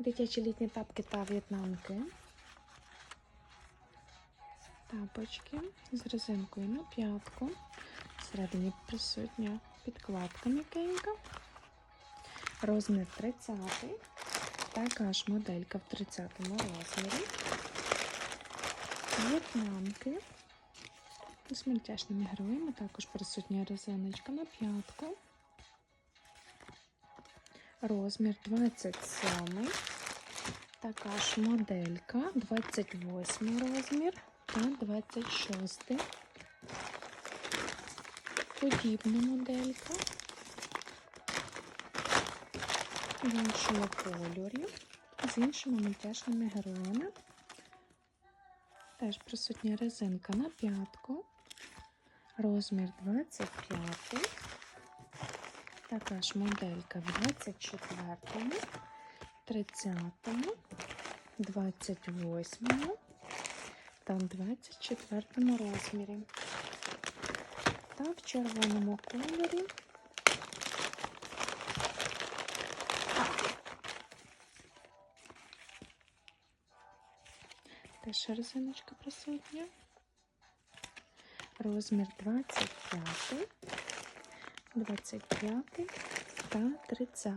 Дитячі літні тапки та в'єтнамки. Тапочки з резинкою на п'ятку. Всередині присутня підкладка м'якенька. Розмір 30. Така ж моделька в 30 розмірі. В'єтнамки з мультяшними героями. Також присутня резиночка на п'ятку. Розмір 27. Така ж моделька 28 розмір та 26. Подібна моделька. В іншому кольорі. З іншими мультяшними героями. Теж присутня резинка на п'ятку. Розмір 25. Така ж моделька в 24, 30, 28 та 24 розмірі. Та в червоному кольорі. Теж резиночка присутня. Розмір 25, 25 та 30.